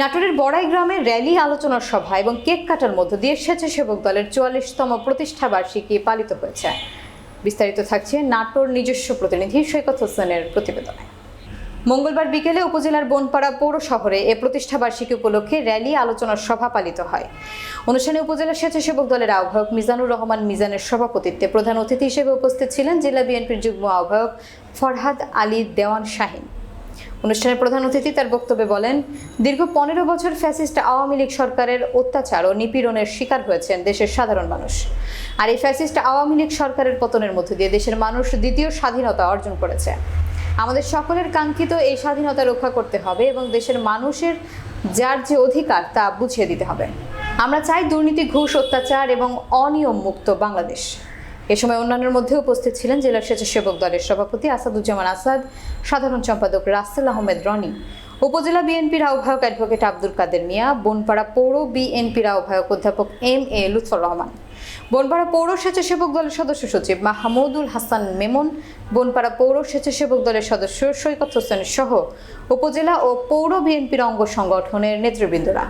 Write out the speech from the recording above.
নাটোরের বড়াই গ্রামে র্যালি, আলোচনা সভা এবং কেক কাটার মধ্য দিয়ে স্বেচ্ছাসেবক দলের চুয়াল্লিশতম প্রতিষ্ঠা বার্ষিকী পালিত হয়েছে। বিস্তারিত থাকছে নাটোর নিজস্ব প্রতিনিধি সৈকত হোসেনের প্রতিবেদনে। মঙ্গলবার বিকেলে উপজেলার বনপাড়া পৌর শহরে এ প্রতিষ্ঠা বার্ষিকী উপলক্ষে র্যালি আলোচনার সভা পালিত হয়। অনুষ্ঠানে উপজেলা স্বেচ্ছাসেবক দলের আহ্বায়ক মিজানুর রহমান মিজানের সভাপতিত্বে প্রধান অতিথি হিসেবে উপস্থিত ছিলেন জেলা বিএনপির যুগ্ম আহ্বায়ক ফরহাদ আলী দেওয়ান শাহিন। অনুষ্ঠানের প্রধান অতিথি তার বক্তব্যে বলেন, দীর্ঘ পনেরো বছর ফ্যাসিস্ট আওয়ামী লীগ সরকারের অত্যাচার ও নিপীড়নের শিকার হয়েছেন দেশের সাধারণ মানুষ। আর এই ফ্যাসিস্ট আওয়ামী লীগ সরকারের পতনের মধ্য দিয়ে দেশের মানুষ দ্বিতীয় স্বাধীনতা অর্জন করেছে। আমাদের সকলের কাঙ্ক্ষিত এই স্বাধীনতা রক্ষা করতে হবে এবং দেশের মানুষের যার যে অধিকার তা বুঝিয়ে দিতে হবে। আমরা চাই দুর্নীতি, ঘুষ, অত্যাচার এবং অনিয়ম মুক্ত বাংলাদেশ। এ সময় অন্যান্যের মধ্যে উপস্থিত ছিলেন জেলা স্বেচ্ছাসেবক দলের সভাপতি আসাদুজ্জামান আসাদ, সাধারণ সম্পাদক রাসেল আহমেদ রনি, উপজেলা বিএনপির আহ্বায়ক অ্যাডভোকেট আব্দুল কাদের মিয়া, বনপাড়া পৌর বিএনপির আহ্বায়ক অধ্যাপক এম এ লুৎফর রহমান, বনপাড়া পৌর স্বেচ্ছাসেবক দলের সদস্য সচিব মাহমুদুল হাসান মেমন, বনপাড়া পৌর স্বেচ্ছাসেবক দলের সদস্য সৈকত হোসেন সহ উপজেলা ও পৌর বিএনপির অঙ্গ সংগঠনের নেতৃবৃন্দরা।